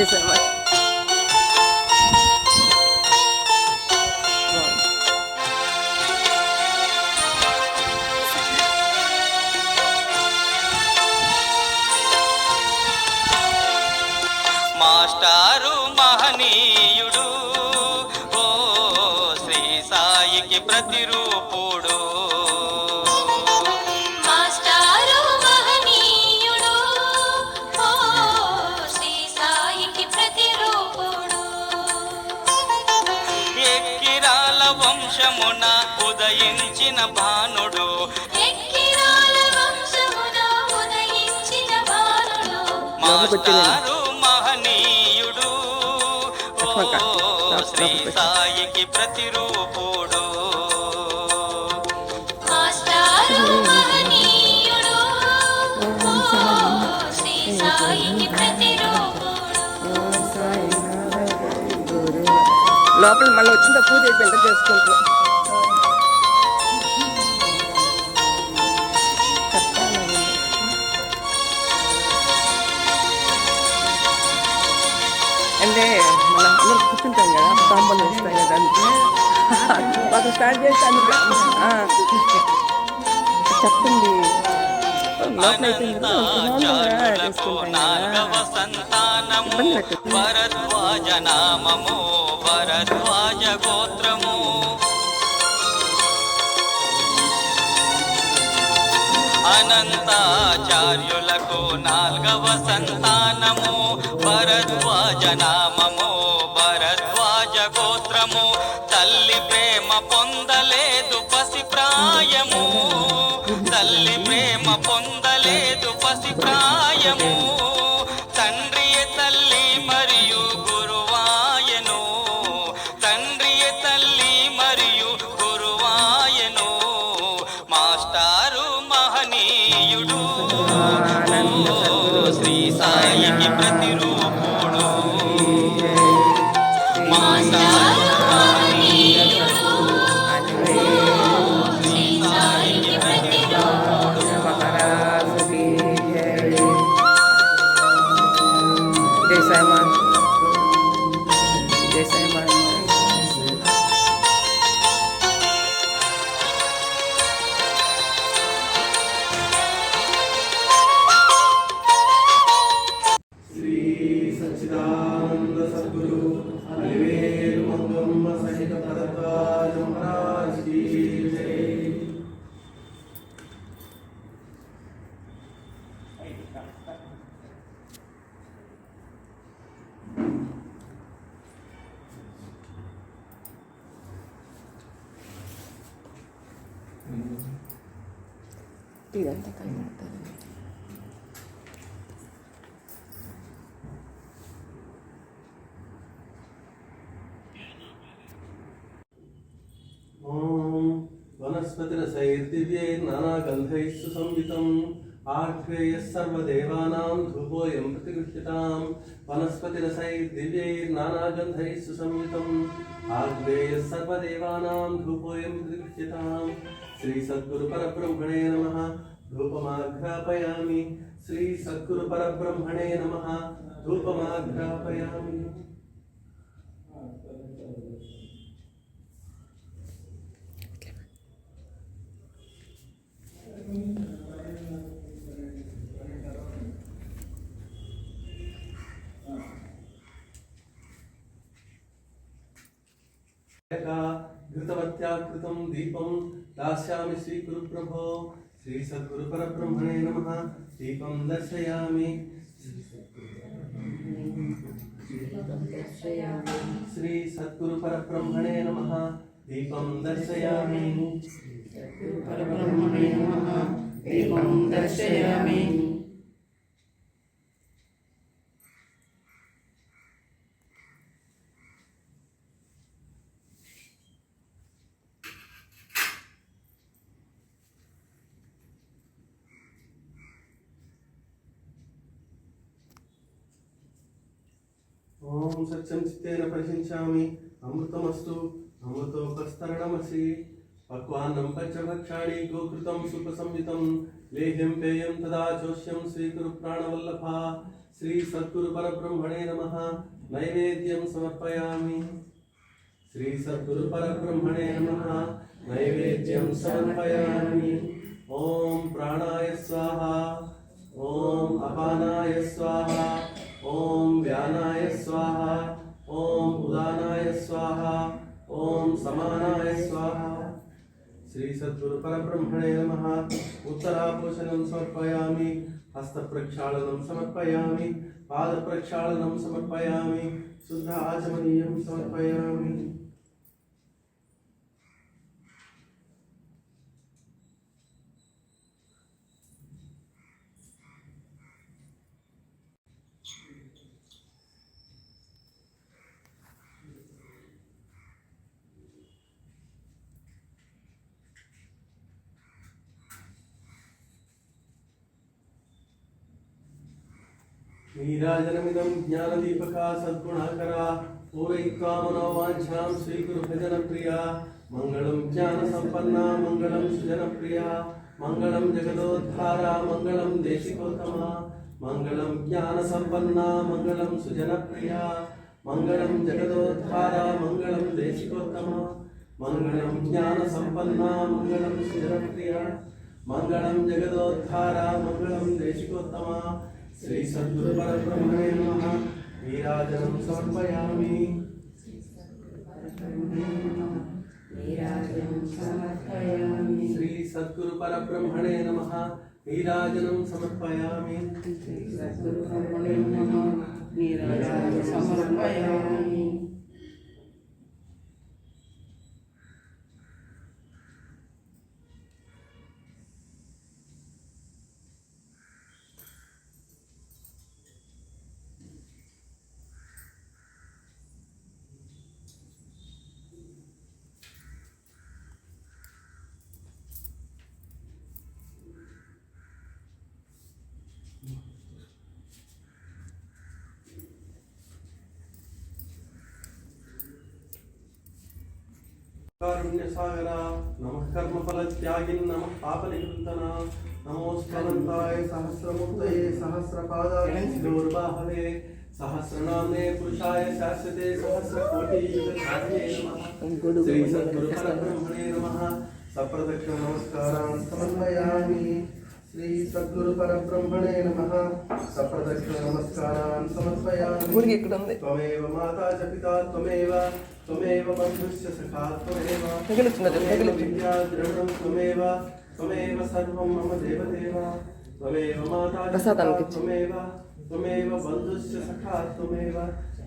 చేసామా మాస్టారు మహనీయుడు ఓ శ్రీ సాయికి ప్రతిరూపుడు. ఉదయించిన భానుడు ఎక్కిరాల వంశమున ఉదయించిన బాలుడు మాస్టారు మహనీయుడు. శ్రీ సాయికి ప్రతిరూపుడు. లోపల మళ్ళీ వచ్చిన పూజ అయిపోయింది? చేసుకుంటారు కూర్చుంటాం కదా సాంబార్ వేస్తాం కదా మాకు స్టార్ట్ చేస్తాను. చెప్పండి. భరద్వాజ నామము భరద్వాజ గోత్రము. అనంతాచార్యులకు నాల్గవ సంతానము భరద్వాజ నామము. ప్రాయము తండ్రి తల్లి మరియు గురువాయను. తండ్రి తల్లి మరియు గురువాయను. మాస్టారు మహనీయుడు. శ్రీ సాయికి ప్రతిరూప Bye. वनस्पतिरसैर्दिव्यै नानागन्धैश्च संवितम् आघ्रेयः सर्वदेवानां धूपोऽयं प्रतिगृह्यतां वनस्पतिरसैर्दिव्यैर्नानागन्धैः सुसंयुतम् आग्नेयः सर्वदेवानां धूपोऽयं प्रतिगृह्यतां श्रीसद्गुरुपरब्रह्मणे नमः धूपमाघ्रापयामि श्रीसद्गुरुपरब्रह्मणे नमः धूपमाघ्रापयामि ఘృతవత్యా కృతం దీపం దాస్యామి శ్రీ గురు ప్రభో శ్రీ సద్గురు పరబ్రహ్మణే నమ. దీపం దర్శయామి. శ్రీ సద్గురు పరబ్రహ్మణే నమ. దీపం దర్శయామి. పరబ్రహ్మణే నమ. దీపం దర్శయామి. నమామి అమృతమస్తు. అమృతోపస్తరణమసి. పక్వాన్నం పంచభక్షాణి గోకృతం సుఖసంయుతం లేహ్యం పేయం తదా జోష్యం శ్రీగురు ప్రాణవల్లభ. శ్రీ సద్గురు పరబ్రహ్మణే నమ. నైవేద్యం సమర్పయామి. శ్రీ సద్గురు పరబ్రహ్మణే నమ. నైవేద్యం సమర్పయామి. ఓం ప్రాణాయ స్వాహ. ఓం అపానాయ స్వాహ. ఓం వ్యానాయ స్వాహ. ఓం ఉదానాయ స్వాహ ఓం సమానాయ స్వాహ. శ్రీ సద్గురు పరబ్రహ్మణే నమ. ఉత్తరాభూషణం సమర్పయామి హస్త ప్రక్షాళనం సమర్పయామి పాద ప్రక్షాళనం సమర్పయామి శుద్ధ ఆచమనీయం సమర్పయామి. नीराजनमिदं ज्ञानदीपका सद्गुणाकरा पूरयित्वा मनोवाञ्छां श्रीगुरुभजनप्रिया मङ्गलं ज्ञानसम्पन्ना मङ्गलं सुजनप्रिया मङ्गलं जगदोद्धारा मङ्गलं देशिकोत्तमा मङ्गलं ज्ञानसम्पन्ना मङ्गलं सुजनप्रिया मङ्गलं जगदोद्धारा मङ्गलं देशिकोत्तमा मङ्गलं ज्ञानसम्पन्ना मङ्गलं सुजनप्रिया मङ्गलं जगदोद्धारा मङ्गलं देशिकोत्तमा శ్రీ సద్గురుపరబ్రహ్మణే నమః. వీరాజనం సమర్పయామి. శ్రీ సద్గురు పరబ్రహ్మణే నమ. నీరాజనం సమర్పయామి. శ్రీ సద్గురు పరబ్రహ్మణే నమ. నీరాజనం సమర్పయామి. పుణ్యసాగర నమ కర్మఫల త్యాగిన్ నమ పాపనికృతన నమోస్మరంతాయ సహస్రమూర్తయే సహస్రపాదాయ గౌర్వాహవే సహస్రనామే పురుషాయ శాశ్వతే సహస్రకోటి శ్రీ సద్గురు పరబ్రహ్మణే నమ సప్రదక్షిణ నమస్కారాన్ సమన్వయామి శ్రీ సద్గురు పరబ్రహ్మణే నమః సప్రదక్షిణ నమస్కారాన్ సమర్పయామి గుడి ఎక్కడ ఉంది త్వమేవ మాతా చ పితా త్వమేవ త్వమేవ బంధుశ్చ సఖా త్వమేవ తగిలిస్తున్నది తగిలిస్తుంది విద్యా ద్రవిడం త్వమేవ త్వమేవ సర్వం మమ ప్రసాదానికి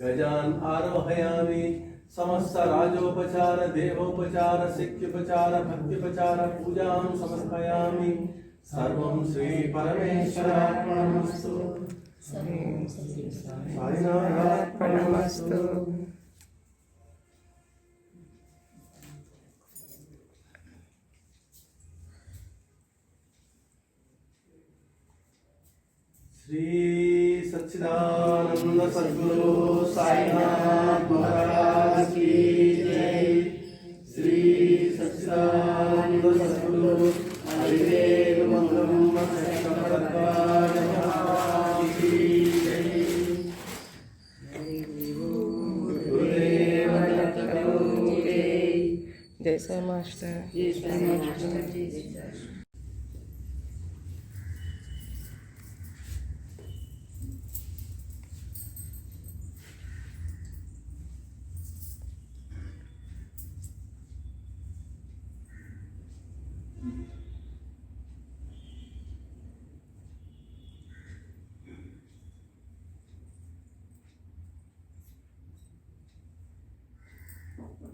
गजान् आरोहयामि। समस्त राजोपचार देवोपचार सिक्ख्योपचार, भक्त्युपचार, पूजां समर्पयामि। सर्वं श्री परमेश्वरार्पणमस्तु। श्री सच्चिदानंद सद्गुरु। Sinai.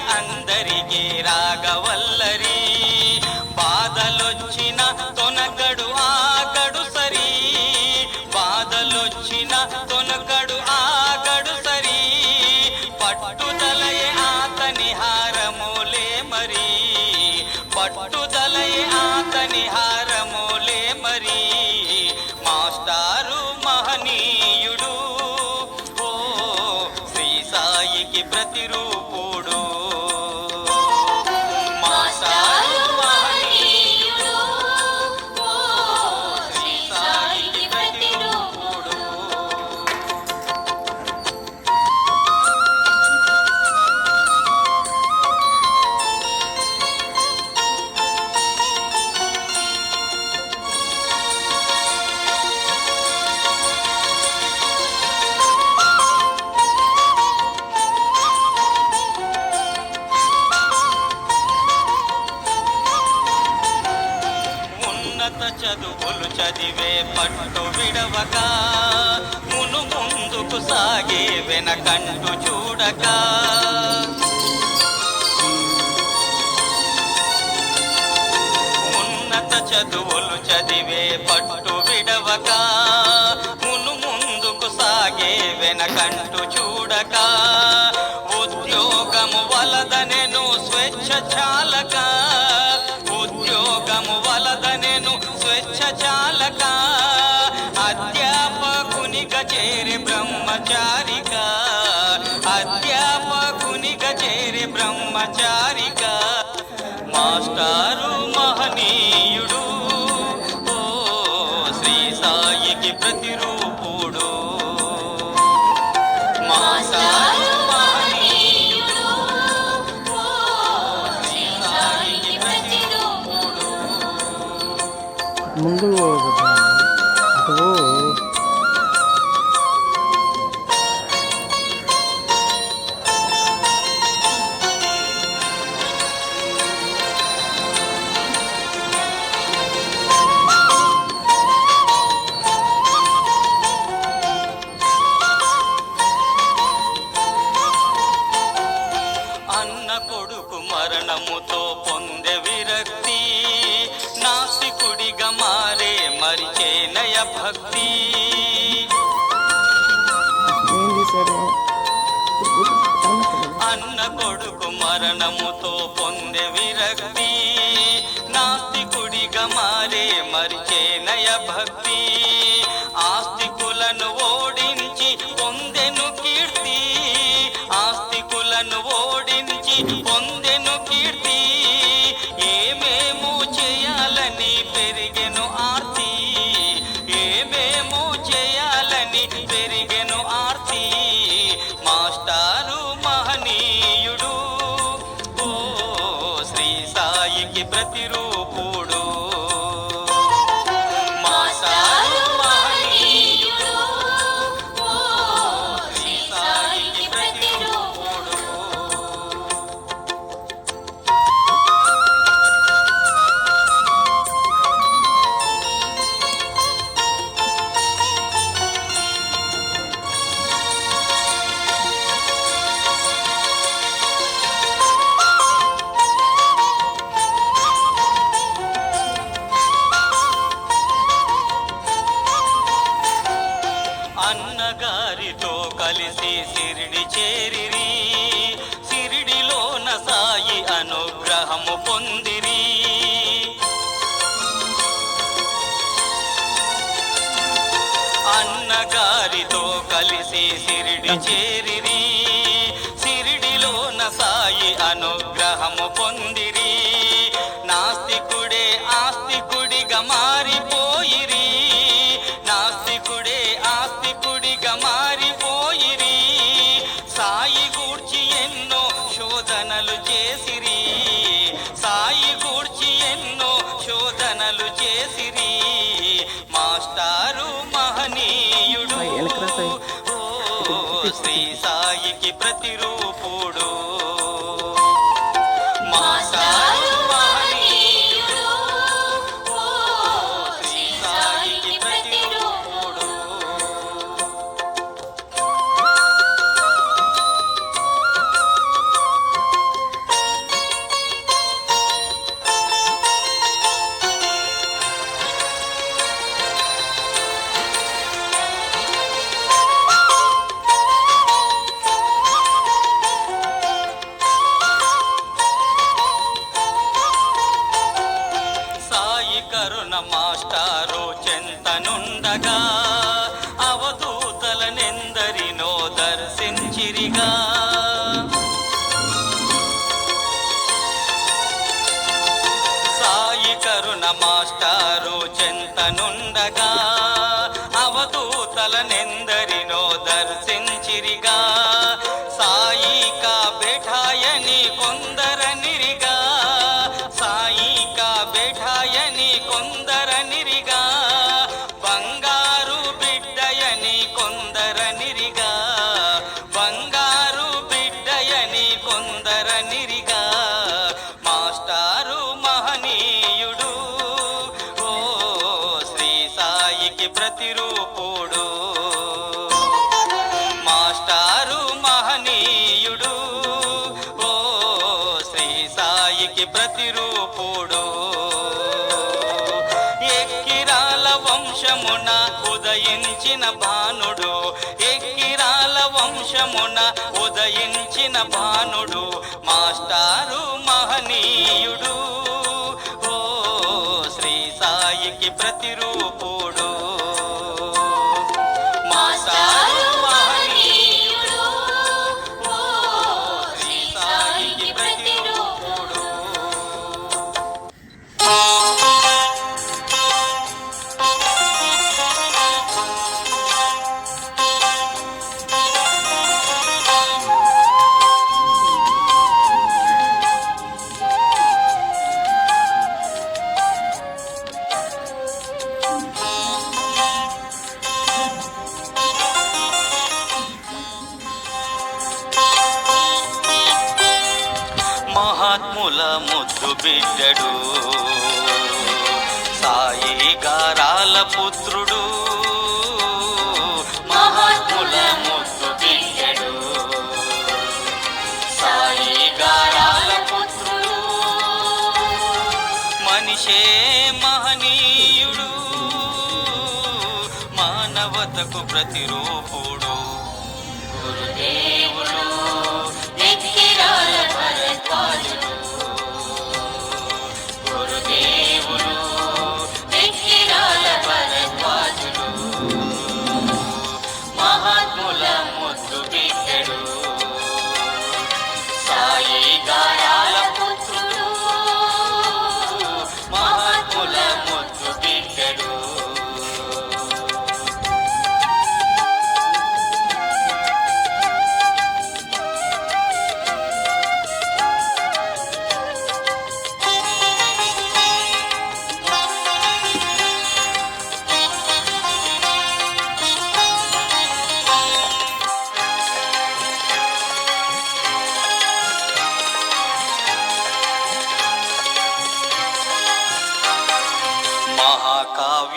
అందరికీ రాగవల్లరి. బాధలొచ్చిన తొనకడు ఆగడు సరి. బాధలొచ్చిన తొనకడు ఆగడు సరి. పట్టుదలయే ఆతని హారములే మరి. పట్టుదలయే ఆతని హారములే మరి. మాస్టారు మహనీయుడు. ఓ శ్రీ సాయికి ప్రతిరూపుడు చదువులు చదివే పట్టు విడవక మును ముందుకు సాగే వెనకంటు చూడక. ఉన్నత చదువులు చదివే పట్టు విడ బ్రహ్మచారిక అధ్యాపకునిగా చేరి బ్రహ్మచారిక మాస్టారు మహనీయుడు ఓ శ్రీ సాయికి ప్రతిరూపుడు కొడుకు మరణముతో పొందే విరక్తి. నాస్తికుడిగా మారే మరిచేనయ భక్తి. ఆస్తికులను ఓడించి పొందెను కీర్తి. ఆస్తికులను కొందరనిరిగా మాస్టారు మహనీయుడు. ఓ శ్రీ సాయికి ప్రతిరూపుడు. మాస్టారు మహనీయుడు. ఓ శ్రీ సాయికి ప్రతిరూపుడు. ఎక్కిరాల వంశమున ఉదయించిన భానుడు. ఎక్కిరాల వంశమున ఉదయించిన భానుడు. ప్రతిరూపుడు మానవతకు ప్రతిరూపుడు. గురుదేవుడు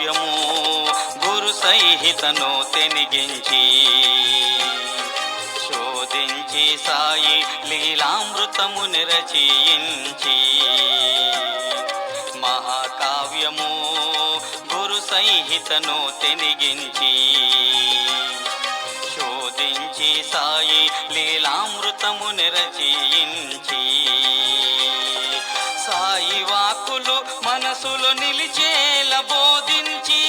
కావ్యము గురు సహితను తెనిగించి శోధించి సాయి లీలామృతము నిరచయించి మహాకావ్యము గురు సహితను తెనిగించి శోధించి సాయి లీలామృతము నిరచయించి సాయి వాకులు మనసులో నిలిచేల బోధించి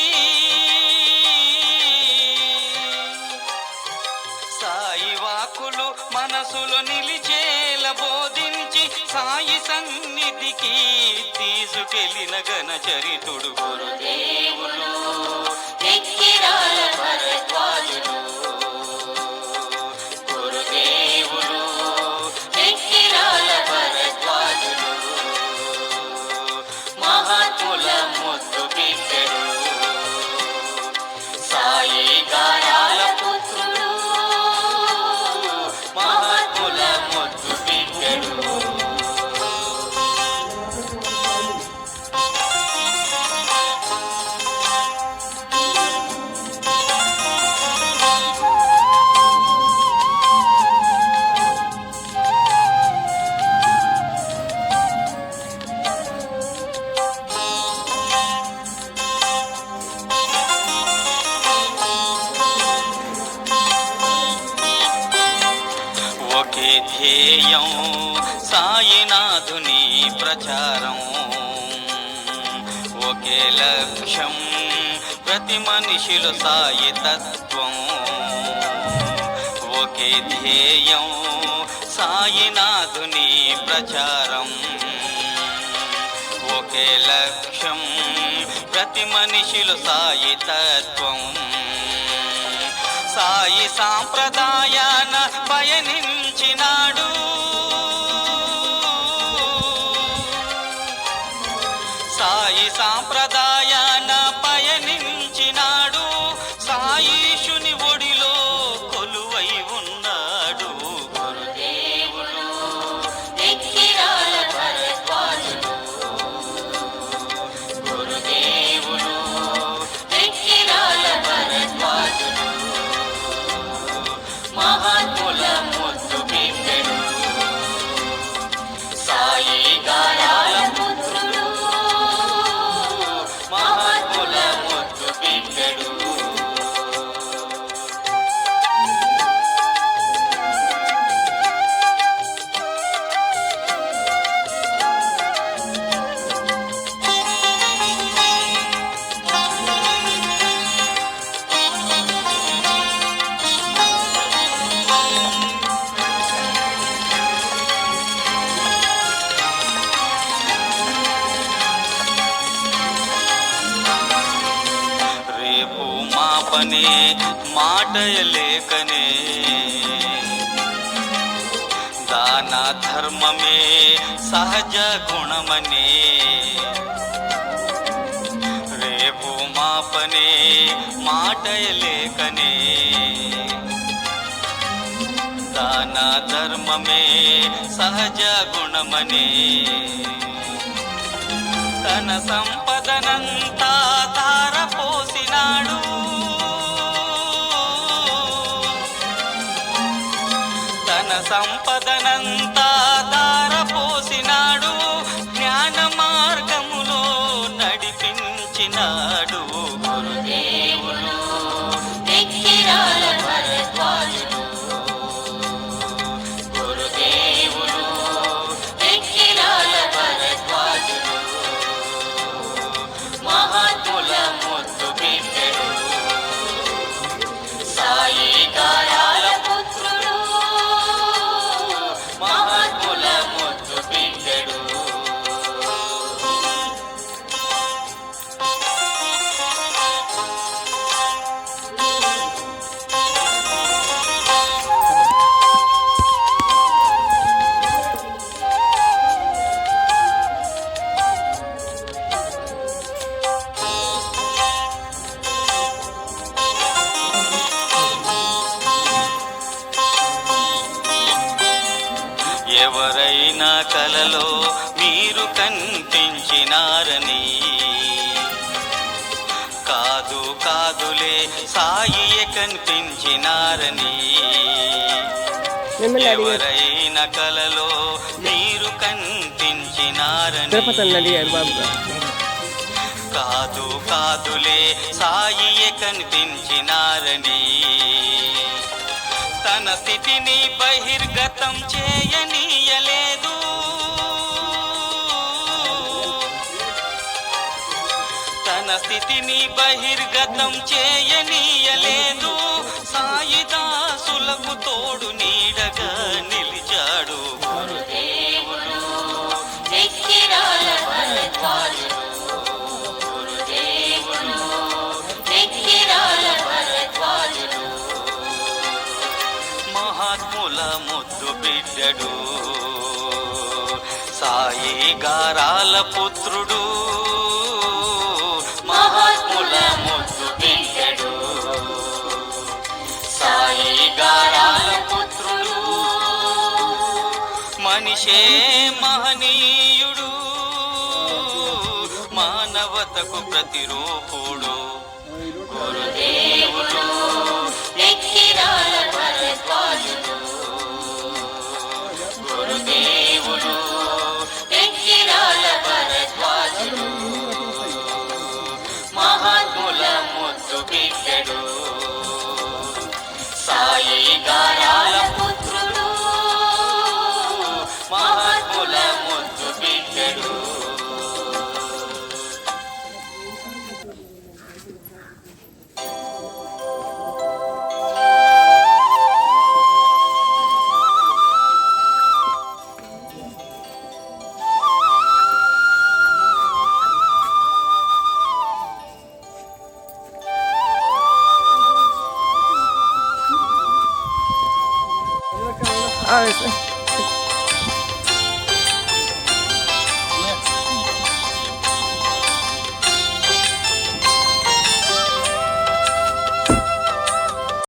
సాయి వాకులు మనసులో నిలిచేల బోధించి సాయి సన్నిధికి తీసుకెళ్ళిన ఘన చరితుడు గురుదేవులు. ధ్యేయం. సాయినాథుని ప్రచారం. ఒకే లక్ష్యం ప్రతి మనిషిలో సాయి తత్వం. ఒకే ధ్యేయం సాయినాథుని ప్రచారం. ఒకే లక్ష్యం ప్రతి మనిషిలో సాయి తత్వం. సాయి సాంప్రదాయాన పయనించినాడు వచ్చినాడు. మా పనే మాటయలేకనే. దాన ధర్మమే సహజ గుణమనే. రేపు మాపనే మాటయలేకనే. దాన ధర్మమే సహజ గుణమనే. తన సంపదనంతా ధారపోసినాడు ఎవరైనా కలలో మీరు కనిపించినారని. కాదు కాదులే సాయి కనిపించినారని. ఎవరైనా కలలో మీరు కనిపించినారని. కాదు కాదులే సాయి కనిపించినారని. తన స్థితిని బహిర్గతం చేయనీయలేదు. తన స్థితిని బహిర్గతం చేయనీయలేదు. సాయిదాసులకు తోడు నీడగాని బిడ్డడు సాయి గారాల పుత్రుడు మహాత్ముల ముద్దు బిడ్డడు సాయి గారాల పుత్రుడు మనిషే మహనీయుడు మానవతకు ప్రతిరూపుడు. గురుదేవులు ఎక్కిరాల భరద్వాజులు మహాత్ముల ముద్దు బిడ్డడు